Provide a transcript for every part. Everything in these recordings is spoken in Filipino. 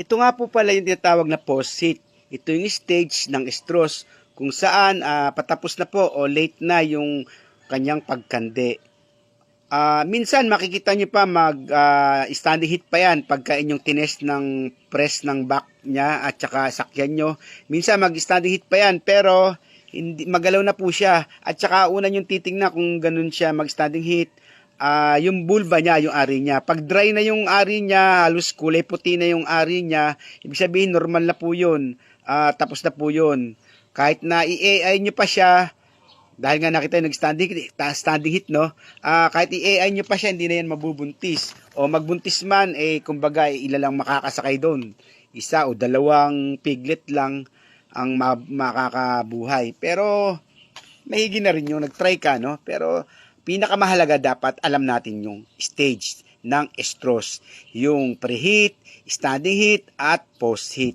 Ito nga po pala yung tinatawag na post-heat. Ito yung stage ng estrus kung saan ah, patapos na po o late na yung kanyang pagkande. Ah, minsan makikita nyo pa mag ah, standing heat pa yan pagka inyong tinest ng press ng back niya at saka sakyan nyo. Minsan mag standing heat pa yan pero hindi magalaw na po siya at saka una yung titingnan kung ganun siya mag standing heat ah yung bulba niya, yung ari niya. Pag dry na yung ari niya, halos kulay puti na yung ari niya, ibig sabihin normal na po yun. Ah, tapos na po yun. Kahit na i-AI nyo pa siya, dahil nga nakita yung nag-standing ta- standing hit, no? Ah, kahit i-AI nyo pa siya, hindi na yan mabubuntis. O magbuntis man, eh, kumbaga, eh, ilalang makakasakay doon. Isa o dalawang piglet lang ang ma- makakabuhay. Pero, mahigi na rin yung nag-try ka, no? Pero, pinakamahalaga dapat alam natin yung stage ng estrus. Yung preheat, standing heat, at post-heat.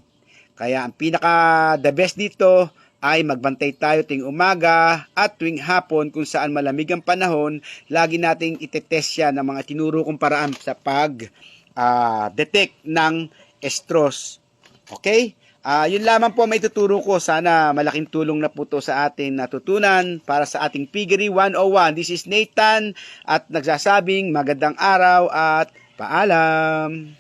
Kaya ang pinaka the best dito ay magbantay tayo tuwing umaga at tuwing hapon kung saan malamig ang panahon, lagi nating itetest siya ng mga tinuro kong paraan sa pag ah, detect ng estrus. Okay? Ah, yun lamang po may tuturo ko. Sana malaking tulong na po to sa atin natutunan para sa ating Piggery 101. This is Nathan at nagsasabing magandang araw at paalam.